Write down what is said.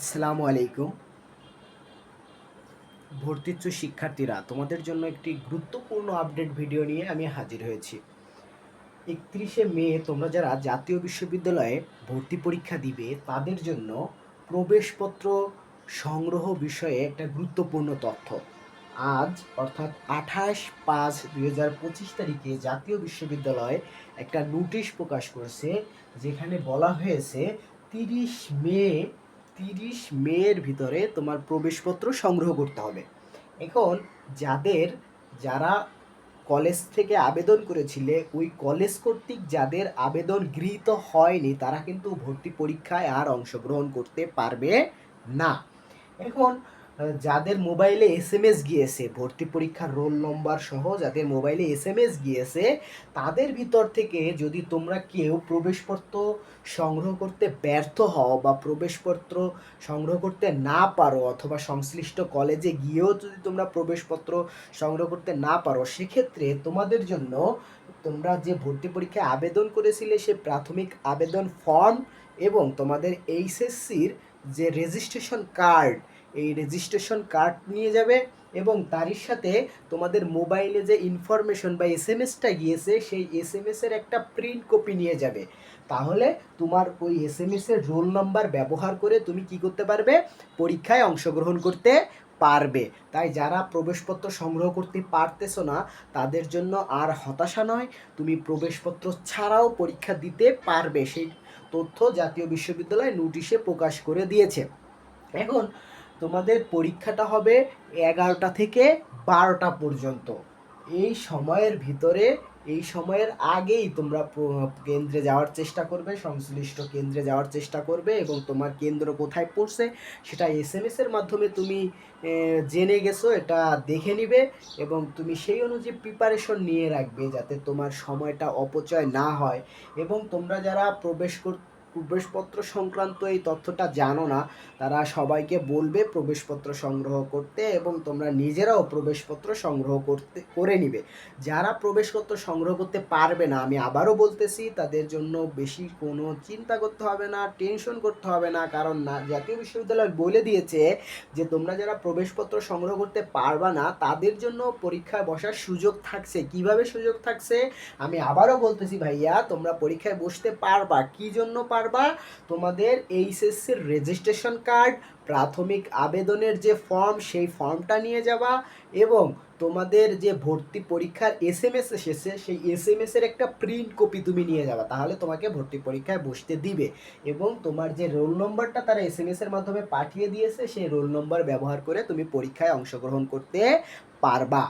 আসসালামু আলাইকুম। ভর্তিচ্ছ শিক্ষার্থীরা, তোমাদের জন্য একটি গুরুত্বপূর্ণ আপডেট ভিডিও নিয়ে আমি হাজির হয়েছি। একত্রিশে মে তোমরা যারা জাতীয় বিশ্ববিদ্যালয়ে ভর্তি পরীক্ষা দিবে, তাদের জন্য প্রবেশপত্র সংগ্রহ বিষয়ে একটা গুরুত্বপূর্ণ তথ্য। আজ, অর্থাৎ আঠাশ পাঁচ দুই হাজার পঁচিশ তারিখে জাতীয় বিশ্ববিদ্যালয় একটা নোটিশ প্রকাশ করেছে, যেখানে বলা হয়েছে তিরিশ মে তিরিশ মের ভিতরে তোমার প্রবেশপত্র সংগ্রহ করতে হবে। এখন যাদের, যারা কলেজ থেকে আবেদন করেছিলে, ওই কলেজ কর্তৃক যাদের আবেদন গৃহীত হয়নি, তারা কিন্তু ভর্তি পরীক্ষায় আর অংশগ্রহণ করতে পারবে না। এখন যাদের মোবাইলে এস এম এস গিয়েছে, ভর্তি পরীক্ষার রোল নম্বর সহ যাদের মোবাইলে এস এম এস গিয়েছে, তাদের ভিতর থেকে যদি তোমরা কেউ প্রবেশপত্র সংগ্রহ করতে ব্যর্থ হও বা প্রবেশপত্র সংগ্রহ করতে না পারো অথবা সংশ্লিষ্ট কলেজে গিয়েও যদি তোমরা প্রবেশপত্র সংগ্রহ করতে না পারো, সেক্ষেত্রে তোমাদের জন্য তোমরা যে ভর্তি পরীক্ষায় আবেদন করেছিলে সে প্রাথমিক আবেদন ফর্ম এবং তোমাদের এইচএসসির যে রেজিস্ট্রেশন কার্ড এই রেজিস্ট্রেশন কার্ড নিয়ে যাবে এবং তারই সাথে তোমাদের মোবাইলে যে ইনফরমেশন বা এস এম এসটা গিয়েছে, সেই এস এম এসের একটা প্রিন্ট কপি নিয়ে যাবে। তাহলে তোমার ওই এস এম এসের রোল নাম্বার ব্যবহার করে তুমি কি করতে পারবে? পরীক্ষায় অংশগ্রহণ করতে পারবে। তাই যারা প্রবেশপত্র সংগ্রহ করতে পারতেছো না, তাদের জন্য আর হতাশা নয়, তুমি প্রবেশপত্র ছাড়াও পরীক্ষা দিতে পারবে। সেই তথ্য জাতীয় বিশ্ববিদ্যালয় নোটিশে প্রকাশ করে দিয়েছে। এখন তোমাদের পরীক্ষাটা হবে এগারোটা থেকে বারোটা পর্যন্ত। এই সময়ের ভিতরে, এই সময়ের আগেই তোমরা কেন্দ্রে যাওয়ার চেষ্টা করবে, সংশ্লিষ্ট কেন্দ্রে যাওয়ার চেষ্টা করবে এবং তোমার কেন্দ্র কোথায় পড়ছে সেটা এস এম এস এর মাধ্যমে তুমি জেনে গেছো, এটা দেখে নিবে এবং তুমি সেই অনুযায়ী প্রিপারেশন নিয়ে রাখবে যাতে তোমার সময়টা অপচয় না হয়। এবং তোমরা যারা প্রবেশ কর প্রবেশপত্র সংক্রান্ত এই তথ্যটা জানো না। তারা সবাইকে বলবে প্রবেশপত্র সংগ্রহ করতে এবং তোমরা নিজেরাও প্রবেশপত্র সংগ্রহ করতে, করে নিবে। যারা প্রবেশপত্র সংগ্রহ করতে পারবে না, আমি আবারও বলতেছি, তাদের জন্য বেশি কোনো চিন্তা করতে হবে না, টেনশন করতে হবে না, কারণ না, জাতীয় বিশ্ববিদ্যালয় বলে দিয়েছে যে তোমরা যারা প্রবেশপত্র সংগ্রহ করতে পারবা না, তাদের জন্য পরীক্ষায় বসার সুযোগ থাকছে। কীভাবে সুযোগ থাকছে? আমি আবারও বলতেছি ভাইয়া, তোমরা পরীক্ষায় বসতে পারবা। কি জন্য পারবা? তোমাদের এইচএসসির রেজিস্ট্রেশন কার্ড প্রাথমিক আবেদনের যে ফর্ম সেই ফর্মটা নিয়ে যাবা এবং তোমাদের যে ভর্তি পরীক্ষার এস এম এস এসেছে, সেই এস এম এস এর একটা প্রিন্ট কপি তুমি নিয়ে যাবা। তাহলে তোমাকে ভর্তি পরীক্ষায় বসতে দিবে এবং তোমার যে রোল নম্বরটা তারা এস এম এস এর মাধ্যমে পাঠিয়ে দিয়েছে, সেই রোল নম্বর ব্যবহার করে তুমি পরীক্ষায় অংশগ্রহণ করতে পারবা।